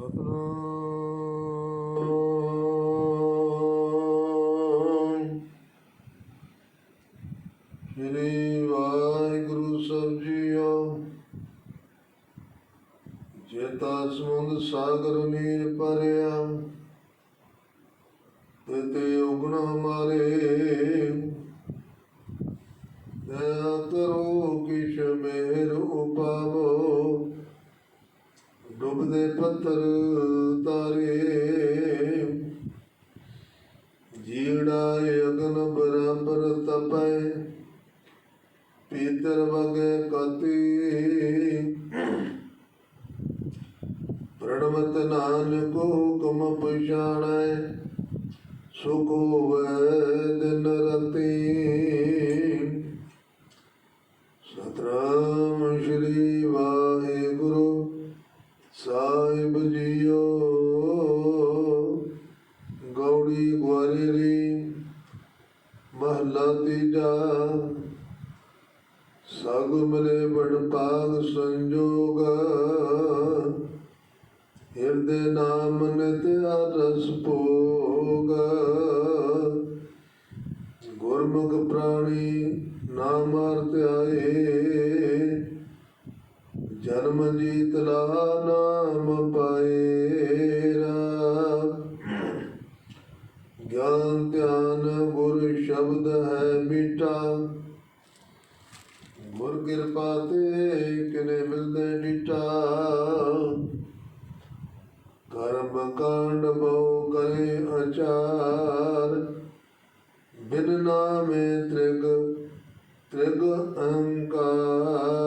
ਸਤਨਾਮ। ਸ੍ਰੀ ਵਾਹਿਗੁਰੂ ਸਾਹਿਬ ਜੀਓ। ਜੇਤਾ ਸਮੁੰਦ ਸਾਗਰ ਨੀਰ ਪਰਿਆ ਤੇ ਉਗਣ ਹਮਾਰੇ ਕਰੋ ਕਿਛ ਮੇਰ ਉਪਾਵੋ। ਡੁੱਬਦੇ ਪੱਥਰ ਤਾਰੇ ਜੀੜਾ ਅਗਨ ਬਰਾਬਰ ਤਪੈ, ਪੀਤਰ ਵਗੇ ਕਤੀ। ਪ੍ਰਣਮਤ ਨਾਨਕ ਹੁਕਮ ਪਛਾਣੈ, ਸੁਖ ਹੋਵੇ ਦਿਨ ਰਤੀ। ਸਤਨਾਮ ਸ਼੍ਰੀ ਸਾਹਿਬ ਜੀਓ ਗੌੜੀ ਗਵਾਰੀ ਮਹਲਾ ਤੀਜਾ। ਸਗ ਮਿਲੇ ਬੜ ਪਾਗ ਸੰਜੋਗ। ਹਿਰਦੇ ਨਾਮ ਨਿਤ ਰਸ ਭੋਗ। ਗੁਰਮੁਖ ਪ੍ਰਾਣੀ ਨਾਮ ਅਰਥ ਆਏ। ਜਨਮ ਜੀਤ ਲਾ ਨਾਮ ਪਾਏਰਾ ਗਿਆਨ ਧਿਆਨ ਗੁਰ ਸ਼ਬਦ ਹੈ ਮੀਠਾ। ਗੁਰ ਕਿਰਪਾ ਤੇ ਕਿਨੇ ਮਿਲਦੇ ਡਿਟਾ ਕਰਮ ਕਾਂਡ ਬਹੁ ਕਰੇ ਅਚਾਰ। ਬਿਨ ਨਾਮੇ ਤ੍ਰਿਗ ਤ੍ਰਿਗ ਅਹੰਕਾਰ।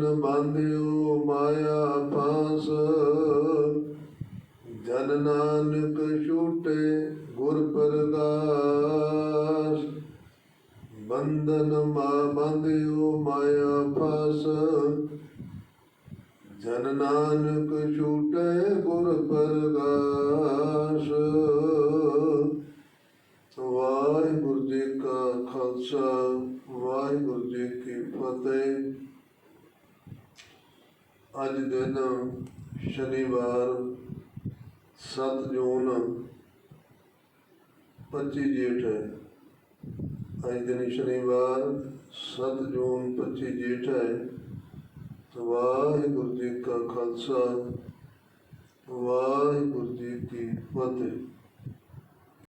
ਬੰਧਨ ਬਾਂਧਿਓ ਮਾਇਆ ਪਾਸ ਜਨ ਨਾਨਕ ਛੂਟੇ ਗੁਰ ਪ੍ਰਗਾਸ ਬੰਧਨ ਮਾ ਬਾਂਧਿਓ ਮਾਇਆ ਪਾਸ ਜਨ ਨਾਨਕ ਛੂਟੇ ਗੁਰ ਪ੍ਰਗਾਸ ਵਾਹਿਗੁਰੂ ਜੀ ਕਾ ਖਾਲਸਾ, ਵਾਹਿਗੁਰੂ ਜੀ ਕੀ ਫਤਿਹ। ਅੱਜ ਦਿਨ ਸ਼ਨੀਵਾਰ 7 ਜੂਨ 25 ਜੇਠ ਹੈ। ਅੱਜ ਦਿਨ ਸ਼ਨੀਵਾਰ 7 ਜੂਨ 25 ਜੇਠ ਹੈ। ਵਾਹਿਗੁਰੂ ਜੀ ਕਾ ਖਾਲਸਾ, ਵਾਹਿਗੁਰੂ ਜੀ ਕੀ ਫਤਿਹ।